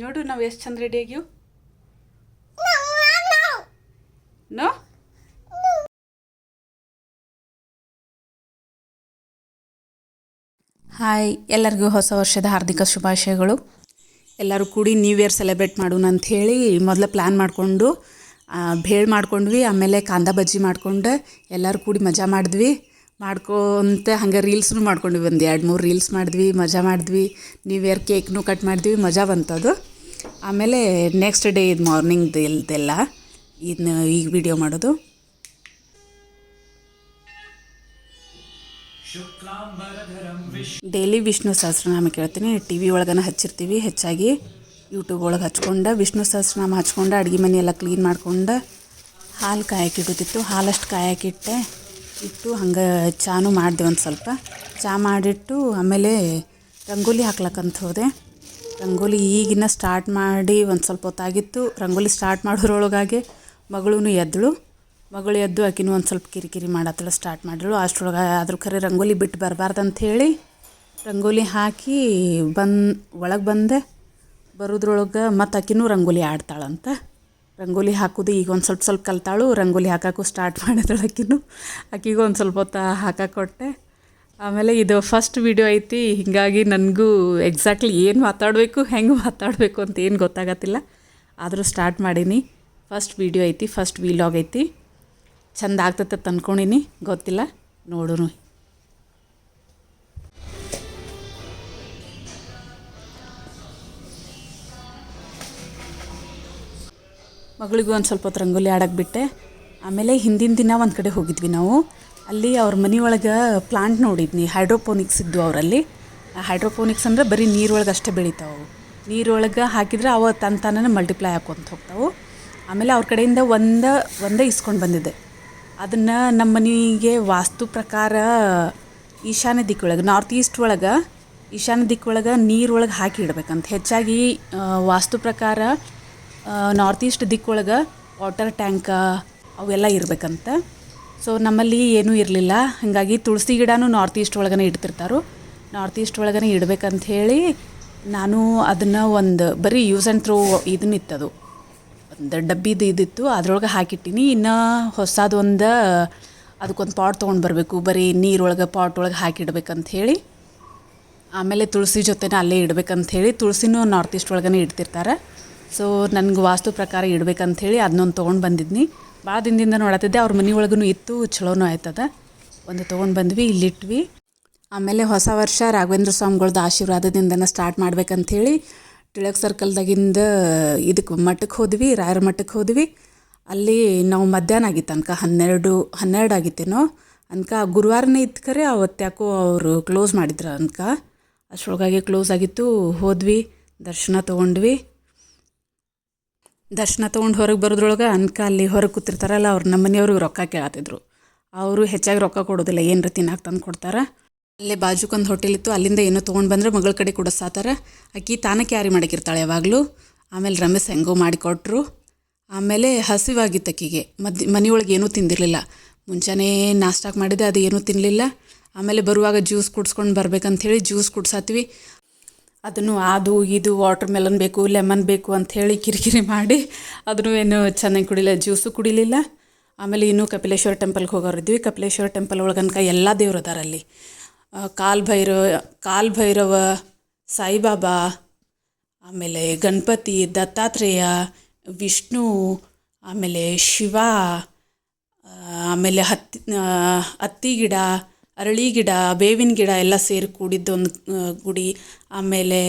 ನೋಡು ನಾವು ಎಷ್ಟು ಚಂದ ರೆಡಿ ಆಗ್ಯವು ನೋ? ಹಾಯ್, ಎಲ್ಲರಿಗೂ ಹೊಸ ವರ್ಷದ ಹಾರ್ದಿಕ ಶುಭಾಶಯಗಳು. ಎಲ್ಲರೂ ಕೂಡಿ ನ್ಯೂ ಇಯರ್ ಸೆಲೆಬ್ರೇಟ್ ಮಾಡೋಣ ಅಂತ ಹೇಳಿ ಮೊದಲು ಪ್ಲ್ಯಾನ್ ಮಾಡಿಕೊಂಡು ಭೇಳ್ ಮಾಡ್ಕೊಂಡ್ವಿ, ಆಮೇಲೆ ಕಾಂದ ಬಜ್ಜಿ ಮಾಡಿಕೊಂಡು ಎಲ್ಲರೂ ಕೂಡಿ ಮಜಾ ಮಾಡಿದ್ವಿ. ಮಾಡ್ಕೊಂತ ಹಂಗೆ ರೀಲ್ಸ್ನು ಮಾಡ್ಕೊಂಡ್ವಿ ಒಂದು ಎರಡು ಮೂರು ರೀಲ್ಸ್ ಮಾಡಿದ್ವಿ, ಮಜಾ ಮಾಡಿದ್ವಿ. ನೀವು ಇಯರ್ ಕೇಕ್ನು ಕಟ್ ಮಾಡಿದ್ವಿ, ಮಜಾ ಬಂತದು. ಆಮೇಲೆ ನೆಕ್ಸ್ಟ್ ಡೇ ಇದು ಮಾರ್ನಿಂಗ್ದು ಇಲ್ದೆಲ್ಲ ಇದನ್ನ ಈಗ ವಿಡಿಯೋ ಮಾಡೋದು. ಡೈಲಿ ವಿಷ್ಣು ಸಹಸ್ರನಾಮ ಕೇಳ್ತೀನಿ. ಟಿ ವಿ ಒಳಗನ ಹಚ್ಚಿರ್ತೀವಿ ಹೆಚ್ಚಾಗಿ. ಯೂಟ್ಯೂಬ್ ಒಳಗೆ ಹಚ್ಕೊಂಡು ವಿಷ್ಣು ಸಹಸ್ರನಾಮ ಹಚ್ಕೊಂಡು, ಅಡುಗೆ ಮನೆ ಎಲ್ಲ ಕ್ಲೀನ್ ಮಾಡ್ಕೊಂಡು ಹಾಲು ಕಾಯಕ್ಕಿಡುತ್ತಿತ್ತು ಹಾಲಷ್ಟು ಕಾಯಕ್ಕಿಟ್ಟೆ ಇಟ್ಟು ಹಂಗೆ ಚಾನು ಮಾಡಿದೆ ಒಂದು ಸ್ವಲ್ಪ. ಚಾ ಮಾಡಿಟ್ಟು ಆಮೇಲೆ ರಂಗೋಲಿ ಹಾಕ್ಲಕ್ಕಂತ ಹೋದೆ. ರಂಗೋಲಿ ಈಗಿನ ಸ್ಟಾರ್ಟ್ ಮಾಡಿ ಒಂದು ಸ್ವಲ್ಪ ಹೊತ್ತಾಗಿತ್ತು. ರಂಗೋಲಿ ಸ್ಟಾರ್ಟ್ ಮಾಡೋರೊಳಗಾಗೆ ಮಗಳೂ ಎದ್ದಳು ಮಗಳು ಎದ್ದು ಆಕಿನೂ ಒಂದು ಸ್ವಲ್ಪ ಕಿರಿಕಿರಿ ಮಾಡತ್ತಳ ಸ್ಟಾರ್ಟ್ ಮಾಡಿಳು ಅಷ್ಟರೊಳಗೆ ಅದ್ರ ಖರೆ ರಂಗೋಲಿ ಬಿಟ್ಟು ಬರಬಾರ್ದಂತ ಹೇಳಿ ರಂಗೋಲಿ ಹಾಕಿ ಬಂದು ಒಳಗೆ ಬಂದೆ. ಬರೋದ್ರೊಳಗೆ ಮತ್ತು ಆಕಿನೂ ರಂಗೋಲಿ ಆಡ್ತಾಳಂತ. ರಂಗೋಲಿ ಹಾಕೋದು ಈಗ ಒಂದು ಸ್ವಲ್ಪ ಸ್ವಲ್ಪ ಕಲ್ತಾಳು, ರಂಗೋಲಿ ಹಾಕೋಕ್ಕೂ ಸ್ಟಾರ್ಟ್ ಮಾಡಿದಳು ಆಕಿನೂ ಆಕಿಗೂ ಒಂದು ಸ್ವಲ್ಪ ಹೊತ್ತು ಹಾಕಕ್ಕೆ ಕೊಟ್ಟೆ. ಆಮೇಲೆ ಇದು ಫಸ್ಟ್ ವಿಡಿಯೋ ಐತಿ, ಹೀಗಾಗಿ ನನಗೂ ಎಕ್ಸಾಕ್ಟ್ಲಿ ಏನು ಮಾತಾಡಬೇಕು, ಹೆಂಗೆ ಮಾತಾಡಬೇಕು ಅಂತ ಏನು ಗೊತ್ತಾಗತ್ತಿಲ್ಲ. ಆದರೂ ಸ್ಟಾರ್ಟ್ ಮಾಡೀನಿ. ಫಸ್ಟ್ ವಿಡಿಯೋ ಐತಿ ಫಸ್ಟ್ ವೀಲಾಗ್ ಐತಿ. ಚಂದ ಆಗ್ತೈತೆ ತಂದ್ಕೊಂಡೀನಿ ಗೊತ್ತಿಲ್ಲ ನೋಡೋಣ ಮಗಳಿಗೂ ಒಂದು ಸ್ವಲ್ಪ ಹೊತ್ತು ರಂಗೋಲಿ ಆಡಕ್ಕೆ ಬಿಟ್ಟೆ. ಆಮೇಲೆ ಹಿಂದಿನ ದಿನ ಒಂದು ಕಡೆ ಹೋಗಿದ್ವಿ ನಾವು. ಅಲ್ಲಿ ಅವ್ರ ಮನೆಯೊಳಗೆ ಪ್ಲಾಂಟ್ ನೋಡಿದ್ನಿ. ಹೈಡ್ರೋಪೋನಿಕ್ಸ್ ಇದ್ವು ಅವರಲ್ಲಿ. ಹೈಡ್ರೋಪೋನಿಕ್ಸ್ ಅಂದರೆ ಬರೀ ನೀರೊಳಗೆ ಅಷ್ಟೇ ಬೆಳಿತಾವೆ ನೀರೊಳಗೆ ಹಾಕಿದ್ರೆ ಅವ ತನ್ನ ತಾನೇ ಮಲ್ಟಿಪ್ಲೈ ಹಾಕ್ಕೊಂತ ಹೋಗ್ತಾವೆ. ಆಮೇಲೆ ಅವ್ರ ಕಡೆಯಿಂದ ಒಂದು, ಒಂದೇ ಇಸ್ಕೊಂಡು ಬಂದಿದೆ. ಅದನ್ನು ನಮ್ಮ ಮನೆಗೆ ವಾಸ್ತು ಪ್ರಕಾರ ಈಶಾನ್ಯ ದಿಕ್ಕೊಳಗೆ ನಾರ್ತ್ ಈಸ್ಟ್ ಒಳಗೆ ಈಶಾನ್ಯ ದಿಕ್ಕೊಳಗೆ ನೀರೊಳಗೆ ಹಾಕಿ ಇಡ್ಬೇಕಂತ. ಹೆಚ್ಚಾಗಿ ವಾಸ್ತು ಪ್ರಕಾರ ನಾರ್ತ್ ಈಸ್ಟ್ ದಿಕ್ಕೊಳಗೆ ವಾಟರ್ ಟ್ಯಾಂಕ ಅವೆಲ್ಲ ಇರಬೇಕಂತ. ಸೊ ನಮ್ಮಲ್ಲಿ ಏನೂ ಇರಲಿಲ್ಲ. ಹಾಗಾಗಿ ತುಳಸಿ ಗಿಡನೂ ನಾರ್ತ್ ಈಸ್ಟ್ ಒಳಗನೆ ಇಡ್ತಿರ್ತಾರೆ. ನಾರ್ತ್ ಈಸ್ಟ್ ಒಳಗನೆ ಇಡಬೇಕಂತ ಹೇಳಿ ನಾನು ಅದನ್ನು ಒಂದು ಬರೀ ಯೂಸ್ ಆ್ಯಂಡ್ ಥ್ರೋ ಇದನ್ನಿತ್ತದು ಒಂದು ಡಬ್ಬಿದು ಇದಿತ್ತು. ಅದ್ರೊಳಗೆ ಹಾಕಿಟ್ಟಿನಿ. ಇನ್ನು ಹೊಸದೊಂದು ಅದಕ್ಕೊಂದು ಪಾಟ್ ತೊಗೊಂಡು ಬರಬೇಕು. ಬರೀ ನೀರೊಳಗೆ ಪಾಟ್ ಒಳಗೆ ಹಾಕಿಡ್ಬೇಕಂತ ಹೇಳಿ. ಆಮೇಲೆ ತುಳಸಿ ಜೊತೆನೇ ಅಲ್ಲೇ ಇಡ್ಬೇಕಂತ ಹೇಳಿ ತುಳಸಿನೂ ನಾರ್ತ್ ಈಸ್ಟ್ ಒಳಗನೆ ಇಡ್ತಿರ್ತಾರೆ. ಸೊ ನನಗೆ ವಾಸ್ತು ಪ್ರಕಾರ ಇಡ್ಬೇಕಂತ ಹೇಳಿ ಅದನ್ನೊಂದು ತೊಗೊಂಡು ಬಂದಿದ್ನಿ. ಭಾಳ ದಿನದಿಂದ ನೋಡತ್ತಿದ್ದೆ, ಅವ್ರ ಮನೆ ಒಳಗೂ ಇತ್ತು ಚಲೋನೂ ಆಯ್ತದ. ಒಂದು ತೊಗೊಂಡು ಬಂದ್ವಿ ಇಲ್ಲಿಟ್ವಿ ಆಮೇಲೆ ಹೊಸ ವರ್ಷ ರಾಘವೇಂದ್ರ ಸ್ವಾಮಿಗಳ್ದು ಆಶೀರ್ವಾದದಿಂದನೇ ಸ್ಟಾರ್ಟ್ ಮಾಡ್ಬೇಕಂಥೇಳಿ ಟಿಳಕ್ ಸರ್ಕಲ್ದಾಗಿಂದ ಇದಕ್ಕೆ ಮಠಕ್ಕೆ ಹೋದ್ವಿ, ರಾಯರ ಮಠಕ್ಕೆ ಹೋದ್ವಿ. ಅಲ್ಲಿ ನಾವು ಮಧ್ಯಾಹ್ನ ಆಗಿತ್ತು ಅನ್ಕ, ಹನ್ನೆರಡು ಹನ್ನೆರಡು ಆಗಿತ್ತೇನೋ. ಅನ್ಕ ಗುರುವಾರನೇ ಇತ್ತು ಖರೆ ಅವತ್ತ್ಯಾಕೋ ಅವರು ಕ್ಲೋಸ್ ಮಾಡಿದ್ರು ಅನ್ಕ. ಅಷ್ಟರೊಳಗಾಗಿ ಕ್ಲೋಸ್ ಆಗಿತ್ತು, ಹೋದ್ವಿ, ದರ್ಶನ ತೊಗೊಂಡ್ವಿ. ದರ್ಶನ ತೊಗೊಂಡು ಹೊರಗೆ ಬರೋದ್ರೊಳಗೆ ಅನ್ಕ ಅಲ್ಲಿ ಹೊರಗೆ ಕೂತಿರ್ತಾರಲ್ಲ, ಅವ್ರು ನಮ್ಮ ಮನೆಯವ್ರಿಗೆ ರೊಕ್ಕ ಕೇಳತ್ತಿದ್ರು ಅವರು ಹೆಚ್ಚಾಗಿ ರೊಕ್ಕ ಕೊಡೋದಿಲ್ಲ, ಏನರ ತಿನ್ನಾಕ ತಂದು ಕೊಡ್ತಾರೆ. ಅಲ್ಲೇ ಬಾಜುಕೊಂದು ಹೋಟೆಲ್ ಇತ್ತು, ಅಲ್ಲಿಂದ ಏನೋ ತೊಗೊಂಡು ಬಂದರೆ ಮಗಳ ಕಡೆ ಕೊಡಿಸ್ತಾರ ಆಕಿ ತಾನೇ ಕ್ಯಾರಿ ಮಾಡಕ್ಕಿರ್ತಾಳೆ ಯಾವಾಗಲೂ. ಆಮೇಲೆ ರಮೇಶ್ ಹೆಂಗೋ ಮಾಡಿಕೊಟ್ರು. ಆಮೇಲೆ ಹಸಿವಾಗಿತ್ತು ಆಕಿಗೆ ಮದ್, ಮನೆಯೊಳಗೆ ಏನೂ ತಿಂದಿರಲಿಲ್ಲ. ಮುಂಚಾನೆ ನಾಷ್ಟಾಕ್ ಮಾಡಿದೆ ಅದು ಏನೂ ತಿನ್ನಲಿಲ್ಲ ಆಮೇಲೆ ಬರುವಾಗ ಜ್ಯೂಸ್ ಕುಡ್ಸ್ಕೊಂಡು ಬರ್ಬೇಕಂಥೇಳಿ ಜ್ಯೂಸ್ ಕುಡ್ಸಾತ್ವಿ. ಅದನ್ನು ಅದು ಇದು ವಾಟರ್ ಮೆಲನ್ ಬೇಕು ಲೆಮನ್ ಬೇಕು ಅಂಥೇಳಿ ಕಿರಿಕಿರಿ ಮಾಡಿ ಅದನ್ನು ಏನು ಚೆನ್ನಾಗಿ ಕುಡಿಲಿಲ್ಲ ಜ್ಯೂಸು ಕುಡಿಲಿಲ್ಲ. ಆಮೇಲೆ ಇನ್ನೂ ಕಪಿಲೇಶ್ವರ ಟೆಂಪಲ್ಗೆ ಹೋಗೋರಿದ್ವಿ ಕಪಿಲೇಶ್ವರ ಟೆಂಪಲ್ ಒಳಗನಕ ಎಲ್ಲ ದೇವ್ರು ಅದಾರಲ್ಲಿ ಕಾಲ್ ಭೈರವ ಕಾಲ್ ಭೈರವ, ಸಾಯಿಬಾಬಾ, ಆಮೇಲೆ ಗಣಪತಿ, ದತ್ತಾತ್ರೇಯ, ವಿಷ್ಣು, ಆಮೇಲೆ ಶಿವ ಆಮೇಲೆ ಹತ್ತಿ ಹತ್ತಿ ಗಿಡ ಅರಳಿ ಗಿಡ, ಬೇವಿನ ಗಿಡ ಎಲ್ಲ ಸೇರಿ ಕೂಡಿದ್ದೊಂದು ಗುಡಿ, ಆಮೇಲೆ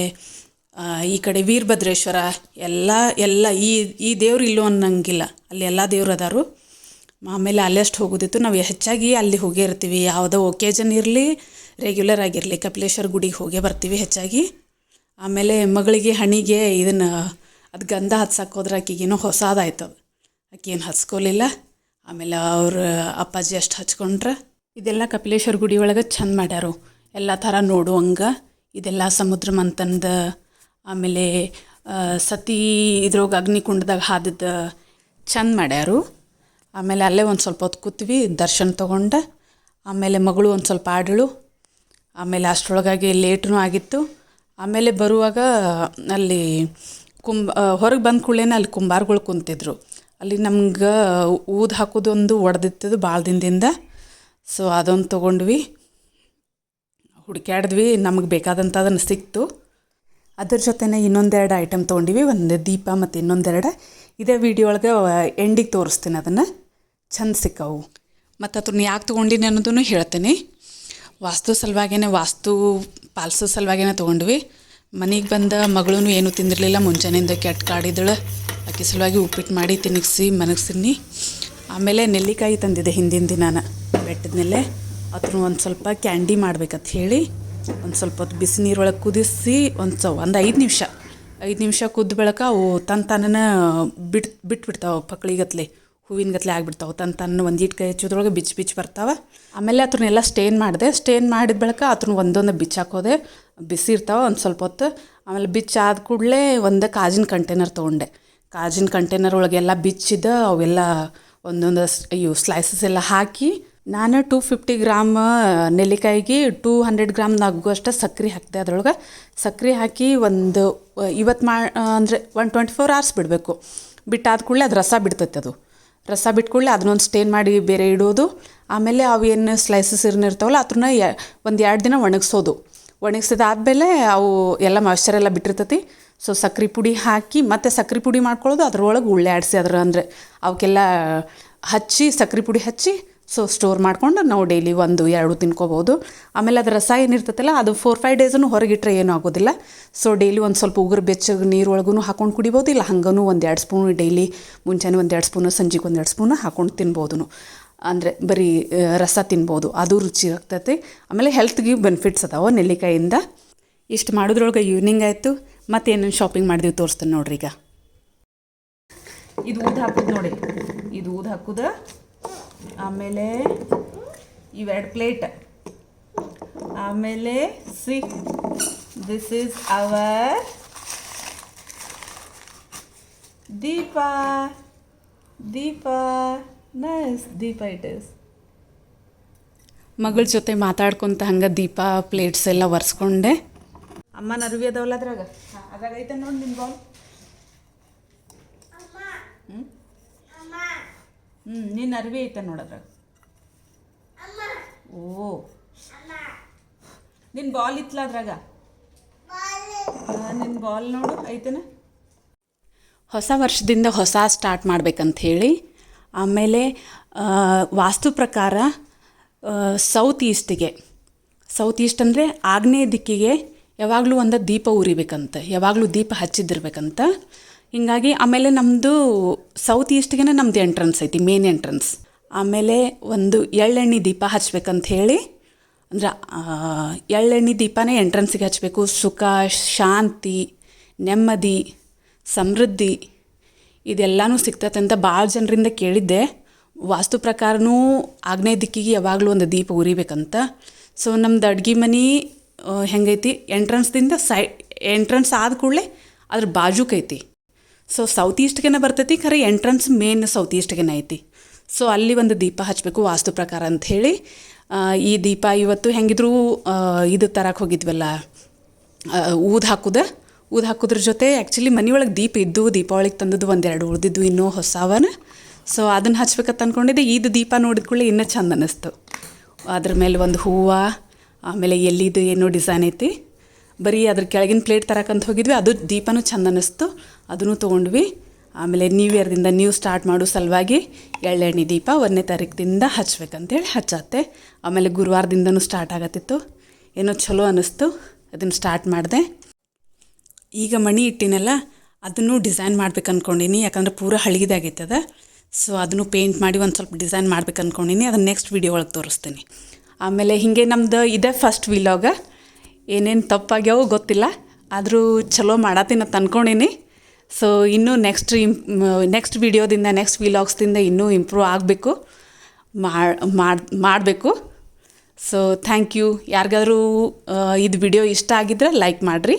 ಈ ಕಡೆ ವೀರಭದ್ರೇಶ್ವರ ಎಲ್ಲ ಎಲ್ಲ ಈ ಈ ದೇವ್ರು ಇಲ್ಲೋ ಅನ್ನಂಗಿಲ್ಲ. ಅಲ್ಲಿ ಎಲ್ಲ ದೇವ್ರು ಅದಾರು. ಆಮೇಲೆ ಅಲ್ಲೆಷ್ಟು ಹೋಗೋದಿತ್ತು. ನಾವು ಹೆಚ್ಚಾಗಿ ಅಲ್ಲಿ ಹೋಗೇ ಇರ್ತೀವಿ. ಯಾವುದೋ ಒಕೇಜನ್ ಇರಲಿ ರೆಗ್ಯುಲರ್ ಆಗಿರಲಿ, ಕಪಿಲೇಶ್ವರ ಗುಡಿಗೆ ಹೋಗೇ ಬರ್ತೀವಿ ಹೆಚ್ಚಾಗಿ. ಆಮೇಲೆ ಮಗಳಿಗೆ ಹಣಿಗೆ ಇದನ್ನು, ಅದು ಗಂಧ ಹತ್ಸಕ್ಕೆ ಹೋದ್ರೆ ಆಕಿಗೇನೋ ಹೊಸದಾಯ್ತು ಅದು ಆಕೆ ಏನು ಹಚ್ಕೊಲಿಲ್ಲ ಆಮೇಲೆ ಅವ್ರ ಅಪ್ಪಾಜಿ ಅಷ್ಟು ಹಚ್ಕೊಂಡ್ರೆ. ಇದೆಲ್ಲ ಕಪಿಲೇಶ್ವರ ಗುಡಿ ಒಳಗೆ ಚಂದ ಮಾಡ್ಯಾರು. ಎಲ್ಲ ಥರ ನೋಡುವಂಗೆ ಇದೆಲ್ಲ ಸಮುದ್ರ ಮಂಥನದ, ಆಮೇಲೆ ಸತಿ ಇದ್ರೊಳಗೆ ಅಗ್ನಿಕುಂಡದಾಗ ಹಾದಿದ್ದ ಚಂದ ಮಾಡ್ಯಾರು. ಆಮೇಲೆ ಅಲ್ಲೇ ಒಂದು ಸ್ವಲ್ಪ ಹೊತ್ತು ಕೂತ್ವಿ, ದರ್ಶನ ತೊಗೊಂಡೆ. ಆಮೇಲೆ ಮಗಳು ಒಂದು ಸ್ವಲ್ಪ ಆಡಳು. ಆಮೇಲೆ ಅಷ್ಟರೊಳಗಾಗಿ ಲೇಟ್ನೂ ಆಗಿತ್ತು. ಆಮೇಲೆ ಬರುವಾಗ ಅಲ್ಲಿ ಕುಂಬ ಹೊರಗೆ ಬಂದ ಕೂಡಲೇ ಅಲ್ಲಿ ಕುಂಬಾರ್ಗಳು ಕುಂತಿದ್ರು. ಅಲ್ಲಿ ನಮ್ಗೆ ಊದು ಹಾಕೋದೊಂದು ಒಡೆದಿತ್ತದು ಭಾಳ ದಿನದಿಂದ. ಸೊ ಅದೊಂದು ತೊಗೊಂಡ್ವಿ. ಹುಡುಕ್ಯಾಡಿದ್ವಿ, ನಮಗೆ ಬೇಕಾದಂಥ ಅದನ್ನು ಸಿಕ್ತು. ಅದ್ರ ಜೊತೆನೇ ಇನ್ನೊಂದೆರಡು ಐಟಮ್ ತೊಗೊಂಡಿವಿ, ಒಂದು ದೀಪ ಮತ್ತು ಇನ್ನೊಂದೆರಡು. ಇದೇ ವಿಡಿಯೋ ಒಳಗೆ ಎಂಡಿಗೆ ತೋರಿಸ್ತೀನಿ ಅದನ್ನು. ಚಂದ ಸಿಕ್ಕವು. ಮತ್ತು ಅದನ್ನ ಯಾಕೆ ತೊಗೊಂಡಿನಿ ಅನ್ನೋದನ್ನು ಹೇಳ್ತೀನಿ. ವಾಸ್ತು ಸಲುವಾಗೇನೆ, ವಾಸ್ತು ಪಾಲಿಸೋ ಸಲುವಾಗೇನೆ ತೊಗೊಂಡ್ವಿ. ಮನೆಗೆ ಬಂದ ಮಗಳೂ ಏನೂ ತಿಂದಿರಲಿಲ್ಲ, ಮುಂಜಾನೆಯಿಂದ ಕೆಟ್ಟ ಕಾಡಿದಳು ಅಕ್ಕಿ ಸಲುವಾಗಿ ಉಪ್ಪಿಟ್ಟು ಮಾಡಿ ತಿನ್ನಿಸಿ ಮನಗ್ಸಿನಿ ಆಮೇಲೆ ನೆಲ್ಲಿಕಾಯಿ ತಂದಿದ್ದೆ ಹಿಂದಿನ ದಿನಾನ. ಬೆಟ್ಟದನೆಲ್ಲೆ ಅದನ್ನು ಒಂದು ಸ್ವಲ್ಪ ಕ್ಯಾಂಡಿ ಮಾಡ್ಬೇಕಂತ ಹೇಳಿ, ಒಂದು ಸ್ವಲ್ಪ ಹೊತ್ತು ಬಿಸಿ ನೀರೊಳಗೆ ಕುದಿಸಿ ಒಂದು ಸ ಒಂದು ಐದು ನಿಮಿಷ. ಐದು ನಿಮಿಷ ಕುದ್ದ ಬೆಳಕ ಅವು ತನ್ನ ತಾನೇ ಬಿಟ್ ಬಿಟ್ಬಿಡ್ತಾವೆ ಪಕ್ಳಿಗತ್ಲೆ ಹೂವಿನ ಗತ್ಲೆ ಆಗಿಬಿಡ್ತಾವೆ. ತನ್ನ ತನ್ನ ಒಂದು ಇಟ್ಟು ಕೈ ಹಚ್ಚೋದ್ರೊಳಗೆ ಬಿಚ್ ಬಿಚ್ ಬರ್ತಾವೆ. ಆಮೇಲೆ ಅದನ್ನೆಲ್ಲ ಸ್ಟೇನ್ ಮಾಡಿದೆ. ಸ್ಟೇನ್ ಮಾಡಿದ ಬಳಿಕ ಅದನ್ನ ಒಂದೊಂದು ಬಿಚ್ಚಾಕೋದೆ ಬಿಸಿ ಇರ್ತಾವೆ ಒಂದು ಸ್ವಲ್ಪ ಹೊತ್ತು. ಆಮೇಲೆ ಬಿಚ್ಚಾದ ಕೂಡಲೇ ಒಂದು ಕಾಜಿನ ಕಂಟೈನರ್ ತೊಗೊಂಡೆ. ಕಾಜಿನ ಕಂಟೈನರ್ ಒಳಗೆಲ್ಲ ಬಿಚ್ಚಿದ ಅವೆಲ್ಲ ಒಂದೊಂದು ಇವು ಸ್ಲೈಸಸ್ ಎಲ್ಲ ಹಾಕಿ ನಾನು ಟೂ ಫಿಫ್ಟಿ ಗ್ರಾಮ್ ನೆಲ್ಲಿಕಾಯಿಗೆ ಟೂ ಹಂಡ್ರೆಡ್ ಗ್ರಾಮ್ ಅಷ್ಟು ಸಕ್ಕರೆ ಹಾಕಿದೆ. ಅದ್ರೊಳಗೆ ಸಕ್ಕರೆ ಹಾಕಿ ಒಂದು ಇವತ್ತು ಮಾ ಅಂದರೆ ಒನ್ ಟ್ವೆಂಟಿ ಫೋರ್ ಅವರ್ಸ್ ಬಿಡಬೇಕು. ಬಿಟ್ಟಾದ ಕೂಡಲೇ ಅದು ರಸ ಬಿಡ್ತೈತೆ ಅದು. ರಸ ಬಿಟ್ಟ ಕೂಡಲೇ ಅದನ್ನೊಂದು ಸ್ಟೇನ್ ಮಾಡಿ ಬೇರೆ ಇಡೋದು. ಆಮೇಲೆ ಅವು ಏನು ಸ್ಲೈಸಸ್ ಇರ್ತಾವಲ್ಲ ಅದನ್ನ ಒಂದು ಎರಡು ದಿನ ಒಣಗಿಸೋದು. ಒಣಗಿಸಿದಾದ್ಮೇಲೆ ಅವು ಎಲ್ಲ ಮಾಯ್ಶ್ಚರ್ ಎಲ್ಲ ಬಿಟ್ಟಿರ್ತೈತಿ. ಸೊ ಸಕ್ರೆ ಪುಡಿ ಹಾಕಿ ಮತ್ತೆ ಸಕ್ರೆ ಪುಡಿ ಮಾಡ್ಕೊಳ್ಳೋದು ಅದ್ರೊಳಗೆ ಉಳ್ಳೆ ಆಡಿಸಿ ಅದ್ರ ಅಂದರೆ ಅವಕ್ಕೆಲ್ಲ ಹಚ್ಚಿ, ಸಕ್ರೆ ಪುಡಿ ಹಚ್ಚಿ ಸೊ ಸ್ಟೋರ್ ಮಾಡ್ಕೊಂಡು ನಾವು ಡೈಲಿ ಒಂದು, ಎರಡು ತಿನ್ಕೋಬೋದು ಆಮೇಲೆ ಅದು ರಸ ಏನಿರ್ತೈತಲ್ಲ, ಅದು ಫೋರ್ ಫೈವ್ ಡೇಸನ್ನು ಹೊರಗಿಟ್ಟರೆ ಏನೂ ಆಗೋದಿಲ್ಲ. ಸೊ ಡೈಲಿ ಒಂದು ಸ್ವಲ್ಪ ಉಗುರು ಬೆಚ್ಚಗೆ ನೀರೊಳಗೂ ಹಾಕೊಂಡು ಕುಡಿಬೋದು, ಇಲ್ಲ ಹಂಗೂ ಒಂದು ಎರಡು ಸ್ಪೂನು ಡೈಲಿ ಮುಂಚೆನೇ ಒಂದು ಎರಡು ಸ್ಪೂನು, ಸಂಜೆಗೆ ಒಂದು ಎರಡು ಸ್ಪೂನು ಹಾಕೊಂಡು ತಿನ್ಬೋದು ಅಂದರೆ ಬರೀ ರಸ ತಿನ್ಬೋದು, ಅದು ರುಚಿ ಆಗ್ತೈತಿ ಆಮೇಲೆ ಹೆಲ್ತ್ಗೆ ಬೆನಿಫಿಟ್ಸ್ ಅದಾವೆ ನೆಲ್ಲಿಕಾಯಿಂದ. ಇಷ್ಟು ಮಾಡೋದ್ರೊಳಗೆ ಈವ್ನಿಂಗ್ ಆಯಿತು ಮತ್ತು ಏನೇನು ಶಾಪಿಂಗ್ ಮಾಡಿದೀವಿ ತೋರಿಸ್ತೇನೆ ನೋಡ್ರಿ ಈಗ ಇದು ಊದ್ ಹಾಕುದು ನೋಡಿ, ಇದು ಊದ್ ಹಾಕುದ. ಆಮೇಲೆ ಇವೆರಡು ಪ್ಲೇಟ್. ಆಮೇಲೆ see. This is our Deepa. Deepa. Nice Deepa it is ಮಗಳ ಜೊತೆ ಮಾತಾಡ್ಕೊಂತ ಹಂಗೆ ದೀಪ ಪ್ಲೇಟ್ಸ್ ಎಲ್ಲ ಒರೆಸ್ಕೊಂಡೆ. ಅಮ್ಮನ ಅರಿವಿ ಅದಾವಲ್ಲ ಅದ್ರಾಗ? ಅದ್ರಾಗ ಐತೆ ನೋಡಿ ನಿಮ್ಮ ಬಾಲ್ ಹ್ಞೂ ನಿನ್ನ ಅರಿವಿ ಐತೆ ನೋಡದ್ರಾಗ. ಓ. ನಿನ್ನ ಬಾಲ್ ಇತ್ತಲ್ಲ ಅದ್ರಾಗ? ನಿನ್ನ ಬಾಲ್ ನೋಡು, ಐತೆನ? ಹೊಸ ವರ್ಷದಿಂದ ಹೊಸ ಸ್ಟಾರ್ಟ್ ಮಾಡ್ಬೇಕಂತ ಹೇಳಿ, ಆಮೇಲೆ ವಾಸ್ತು ಪ್ರಕಾರ ಸೌತ್ ಈಸ್ಟಿಗೆ ಸೌತ್ ಈಸ್ಟ್ ಅಂದರೆ ಆಗ್ನೇಯ ದಿಕ್ಕಿಗೆ ಯಾವಾಗಲೂ ಒಂದು ದೀಪ ಉರಿಬೇಕಂತ ಯಾವಾಗಲೂ ದೀಪ ಹಚ್ಚಿದ್ದಿರ್ಬೇಕಂತ. ಹಿಂಗಾಗಿ ಆಮೇಲೆ ನಮ್ಮದು ಸೌತ್ ಈಸ್ಟ್ಗೆ ನಮ್ಮದು ಎಂಟ್ರೆನ್ಸ್ ಐತಿ ಮೇನ್ ಎಂಟ್ರೆನ್ಸ್ ಆಮೇಲೆ ಒಂದು ಎಳ್ಳೆಣ್ಣೆ ದೀಪ ಹಚ್ಬೇಕಂತ ಹೇಳಿ, ಅಂದ್ರೆ ಎಳ್ಳೆಣ್ಣೆ ದೀಪನೇ ಎಂಟ್ರೆನ್ಸಿಗೆ ಹಚ್ಚಬೇಕು ಸುಖ, ಶಾಂತಿ, ನೆಮ್ಮದಿ, ಸಮೃದ್ಧಿ ಇದೆಲ್ಲನೂ ಸಿಗ್ತೈತೆ ಅಂತ ಭಾಳ ಜನರಿಂದ ಕೇಳಿದ್ದೆ. ವಾಸ್ತು ಪ್ರಕಾರನೂ ಆಗ್ನೇಯ ದಿಕ್ಕಿಗೆ ಯಾವಾಗಲೂ ಒಂದು ದೀಪ ಉರಿಬೇಕಂತ. ಸೊ ನಮ್ದು ಅಡ್ಗೆ ಮನೆ ಹೆಂಗೈತಿ? ಎಂಟ್ರೆನ್ಸ್ದಿಂದ ಸೈ ಎಂಟ್ರೆನ್ಸ್ ಆದ ಕೂಡಲೇ ಅದ್ರ ಬಾಜುಕೈತಿ. ಸೊ ಸೌತ್ ಈಸ್ಟ್ಗೆನ ಬರ್ತೈತಿ. ಖರೆ ಎಂಟ್ರೆನ್ಸ್ ಮೇನ್ ಸೌತ್ ಈಸ್ಟ್ಗೆನ ಐತಿ. ಸೊ ಅಲ್ಲಿ ಒಂದು ದೀಪ ಹಚ್ಚಬೇಕು ವಾಸ್ತು ಪ್ರಕಾರ ಅಂತ ಹೇಳಿ. ಈ ದೀಪ ಇವತ್ತು ಹೆಂಗಿದ್ರು ಇದು ತರಕ್ಕೆ ಹೋಗಿದ್ವಲ್ಲ ಊದು ಹಾಕುದ. ಊದು ಹಾಕೋದ್ರ ಜೊತೆ ಆ್ಯಕ್ಚುಲಿ ಮನೆಯೊಳಗೆ ದೀಪ ಇದ್ದು, ದೀಪಾವಳಿಗೆ ತಂದದ್ದು ಒಂದೆರಡು ಉಳಿದಿದ್ದು, ಇನ್ನೂ ಹೊಸವನ. ಸೊ ಅದನ್ನು ಹಚ್ಬೇಕಂತ ಅಂದ್ಕೊಂಡಿದ್ದೆ ಇದು ದೀಪ ನೋಡಿದ ಕೂಡಲೇ ಇನ್ನೂ ಚಂದ ಅನ್ನಿಸ್ತು ಅದ್ರ ಮೇಲೆ ಒಂದು ಹೂವು, ಆಮೇಲೆ ಎಲ್ಲಿದು, ಏನೋ ಡಿಸೈನ್ ಐತಿ. ಬರೀ ಅದ್ರ ಕೆಳಗಿನ ಪ್ಲೇಟ್ ತರಕಂತ ಹೋಗಿದ್ವಿ. ಅದು ದೀಪನೂ ಚಂದ ಅನ್ನಿಸ್ತು ಅದನ್ನು ತೊಗೊಂಡ್ವಿ. ಆಮೇಲೆ ನ್ಯೂ ಇಯರ್ದಿಂದ ನ್ಯೂ ಸ್ಟಾರ್ಟ್ ಮಾಡೋ ಸಲುವಾಗಿ ಎಳ್ಳೆಣ್ಣೆ ದೀಪ ಒಂದನೇ ತಾರೀಕಿಂದ ಹಚ್ಬೇಕಂತೇಳಿ ಹಚ್ಚತ್ತೆ. ಆಮೇಲೆ ಗುರುವಾರದಿಂದನೂ ಸ್ಟಾರ್ಟ್ ಆಗತ್ತಿತ್ತು. ಏನೋ ಚಲೋ ಅನ್ನಿಸ್ತು ಅದನ್ನು ಸ್ಟಾರ್ಟ್ ಮಾಡಿದೆ. ಈಗ ಮಣಿ ಇಟ್ಟಿನಲ್ಲ ಅದನ್ನು ಡಿಸೈನ್ ಮಾಡ್ಬೇಕು ಅಂದ್ಕೊಂಡೀನಿ ಯಾಕಂದ್ರೆ ಪೂರ ಹಳಗಿದಾಗೈತದ ಸೊ ಅದನ್ನು ಪೇಂಟ್ ಮಾಡಿ ಒಂದು ಸ್ವಲ್ಪ ಡಿಸೈನ್ ಮಾಡ್ಬೇಕು ಅಂದ್ಕೊಂಡಿನಿ ಅದನ್ನು ನೆಕ್ಸ್ಟ್ ವೀಡಿಯೋ ಒಳಗೆ ತೋರಿಸ್ತೀನಿ. ಆಮೇಲೆ ಹೀಗೆ ನಮ್ಮದು ಇದೇ ಫಸ್ಟ್ ವಿಲಾಗ ಏನೇನು ತಪ್ಪಾಗ್ಯಾವೋ ಗೊತ್ತಿಲ್ಲ, ಆದರೂ ಚಲೋ ಮಾಡತ್ತಿನ ಅಂತ ಅಂದ್ಕೊಂಡೀನಿ ಸೊ ಇನ್ನೂ ನೆಕ್ಸ್ಟ್ ಇಮ್ ನೆಕ್ಸ್ಟ್ ವಿಡಿಯೋದಿಂದ ನೆಕ್ಸ್ಟ್ ವಿಲಾಗ್ಸ್ದಿಂದ ಇನ್ನೂ ಇಂಪ್ರೂವ್ ಆಗಬೇಕು ಮಾಡಬೇಕು. ಸೊ ಥ್ಯಾಂಕ್ ಯು ಯಾರಿಗಾದ್ರೂ ಇದು ವಿಡಿಯೋ ಇಷ್ಟ ಆಗಿದ್ರೆ ಲೈಕ್ ಮಾಡಿರಿ.